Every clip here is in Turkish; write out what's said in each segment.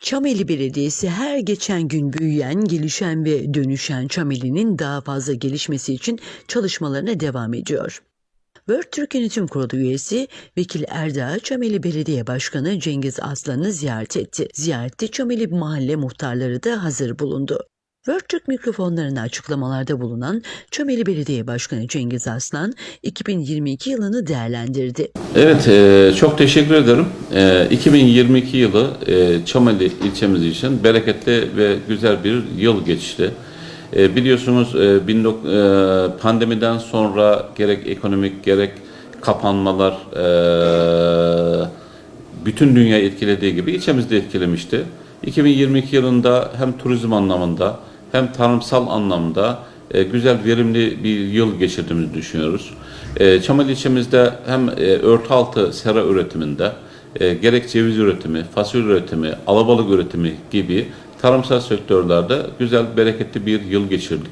Çameli Belediyesi her geçen gün büyüyen, gelişen ve dönüşen Çameli'nin daha fazla gelişmesi için çalışmalarına devam ediyor. World Türk Yönetim Kurulu üyesi Vekil Erdağ, Çameli Belediye Başkanı Cengiz Aslan'ı ziyaret etti. Ziyarette Çameli mahalle muhtarları da hazır bulundu. World Türk mikrofonlarına açıklamalarda bulunan Çameli Belediye Başkanı Cengiz Aslan, 2022 yılını değerlendirdi. Evet, e, çok teşekkür ederim. E, 2022 yılı e, Çameli ilçemiz için bereketli ve güzel bir yıl geçti. E, biliyorsunuz e, 19 e, pandemiden sonra gerek ekonomik gerek kapanmalar e, bütün dünyayı etkilediği gibi ilçemizde etkilemişti. 2022 yılında hem turizm anlamında hem tarımsal anlamda e, güzel verimli bir yıl geçirdiğimizi düşünüyoruz. E, Çamal ilçemizde hem e, örtü altı sera üretiminde e, gerek ceviz üretimi, fasulye üretimi, alabalık üretimi gibi tarımsal sektörlerde güzel bereketli bir yıl geçirdik.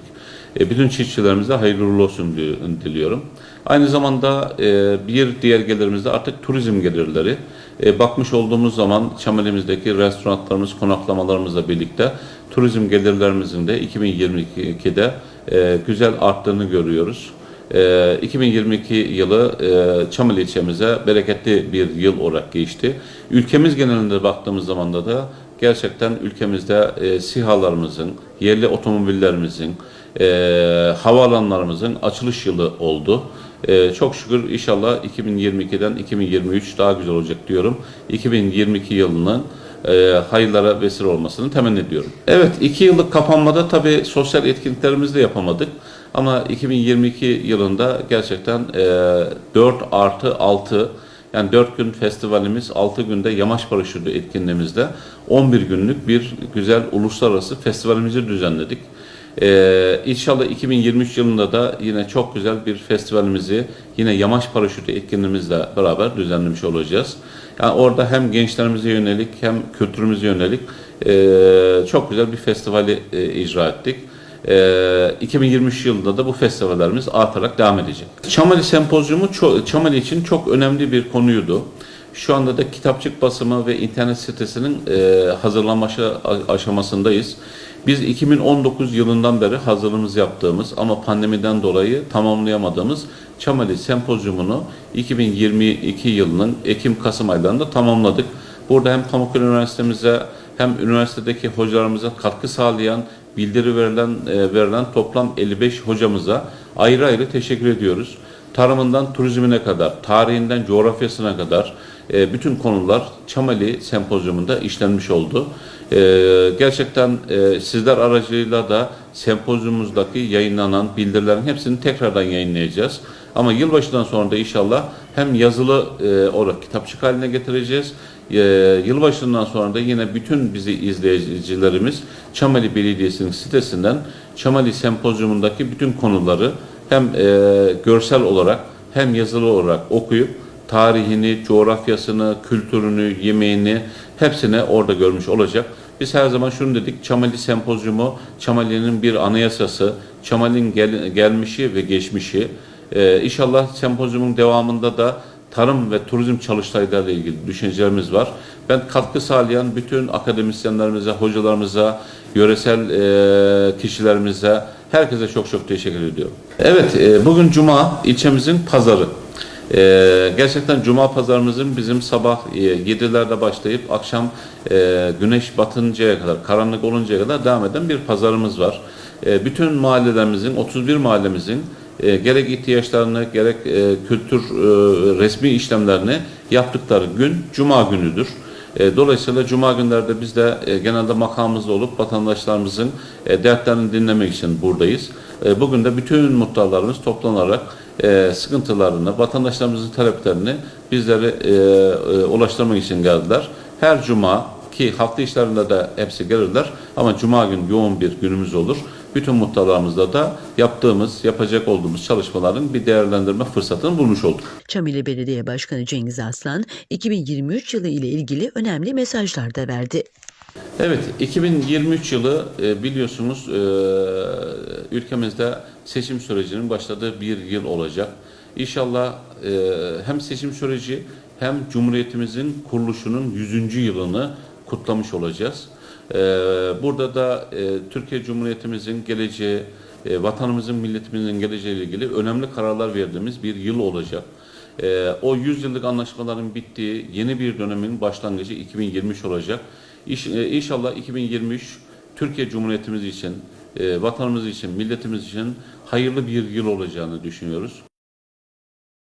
E, bütün çiftçilerimize hayırlı olsun di- diliyorum. Aynı zamanda e, bir diğer gelirimiz de artık turizm gelirleri. E, bakmış olduğumuz zaman Çamelimizdeki restoranlarımız, konaklamalarımızla birlikte turizm gelirlerimizin de 2022'de e, güzel arttığını görüyoruz. E, 2022 yılı e, Çamel ilçemize bereketli bir yıl olarak geçti. Ülkemiz genelinde baktığımız zaman da gerçekten ülkemizde e, sihalarımızın, yerli otomobillerimizin, e, havaalanlarımızın açılış yılı oldu. E, çok şükür inşallah 2022'den 2023 daha güzel olacak diyorum. 2022 yılının e, hayırlara vesile olmasını temenni ediyorum. Evet, iki yıllık kapanmada tabii sosyal etkinliklerimizi de yapamadık. Ama 2022 yılında gerçekten e, 4 artı 6 yani 4 gün festivalimiz, 6 günde yamaç paraşütü etkinliğimizde 11 günlük bir güzel uluslararası festivalimizi düzenledik. Ee, inşallah 2023 yılında da yine çok güzel bir festivalimizi yine yamaç paraşütü etkinliğimizle beraber düzenlemiş olacağız. Yani orada hem gençlerimize yönelik hem kültürümüze yönelik e, çok güzel bir festivali e, icra ettik. Ee, 2023 yılında da bu festivallerimiz artarak devam edecek. Çamali Sempozyumu Çamali için çok önemli bir konuydu. Şu anda da kitapçık basımı ve internet sitesinin e, hazırlanma aşa- aşamasındayız. Biz 2019 yılından beri hazırlığımız yaptığımız ama pandemiden dolayı tamamlayamadığımız Çamali Sempozyumunu 2022 yılının Ekim-Kasım aylarında tamamladık. Burada hem Pamukkale Üniversitemize hem üniversitedeki hocalarımıza katkı sağlayan, bildiri verilen, e, verilen toplam 55 hocamıza ayrı ayrı teşekkür ediyoruz. Tarımından turizmine kadar, tarihinden coğrafyasına kadar e, bütün konular Çamali Sempozyumunda işlenmiş oldu. E, gerçekten e, sizler aracılığıyla da sempozyumumuzdaki yayınlanan bildirilerin hepsini tekrardan yayınlayacağız. Ama yılbaşından sonra da inşallah hem yazılı olarak kitapçık haline getireceğiz. Yılbaşından sonra da yine bütün bizi izleyicilerimiz Çamali Belediyesi'nin sitesinden Çamali Sempozyumundaki bütün konuları hem görsel olarak hem yazılı olarak okuyup tarihini, coğrafyasını, kültürünü, yemeğini hepsini orada görmüş olacak. Biz her zaman şunu dedik, Çamali Sempozyumu, Çamali'nin bir anayasası, Çamali'nin gel- gelmişi ve geçmişi. Ee, inşallah sempozyumun devamında da tarım ve turizm çalıştaylarıyla ilgili düşüncelerimiz var. Ben katkı sağlayan bütün akademisyenlerimize, hocalarımıza, yöresel e, kişilerimize, herkese çok çok teşekkür ediyorum. Evet, e, bugün Cuma, ilçemizin pazarı. Ee, gerçekten Cuma pazarımızın bizim sabah e, 7'lerde başlayıp akşam e, güneş batıncaya kadar, karanlık oluncaya kadar devam eden bir pazarımız var. E, bütün mahallelerimizin, 31 mahallemizin e, gerek ihtiyaçlarını gerek e, kültür e, resmi işlemlerini yaptıkları gün Cuma günüdür. E, Dolayısıyla Cuma günlerde biz de e, genelde makamımızda olup vatandaşlarımızın e, dertlerini dinlemek için buradayız. E, Bugün de bütün muhtarlarımız toplanarak e, sıkıntılarını, vatandaşlarımızın taleplerini bizlere e, e, ulaştırmak için geldiler. Her Cuma ki hafta işlerinde de hepsi gelirler ama Cuma gün yoğun bir günümüz olur. Bütün muhtarlarımızda da yaptığımız, yapacak olduğumuz çalışmaların bir değerlendirme fırsatını bulmuş olduk. Çameli Belediye Başkanı Cengiz Aslan 2023 yılı ile ilgili önemli mesajlar da verdi. Evet, 2023 yılı e, biliyorsunuz e, ülkemizde seçim sürecinin başladığı bir yıl olacak. İnşallah e, hem seçim süreci hem Cumhuriyetimizin kuruluşunun 100. yılını kutlamış olacağız. Burada da Türkiye Cumhuriyetimizin geleceği, vatanımızın, milletimizin geleceğiyle ilgili önemli kararlar verdiğimiz bir yıl olacak. E, o 100 yıllık anlaşmaların bittiği yeni bir dönemin başlangıcı 2023 olacak. İş, e, inşallah 2023 Türkiye Cumhuriyetimiz için, e, vatanımız için, milletimiz için hayırlı bir yıl olacağını düşünüyoruz.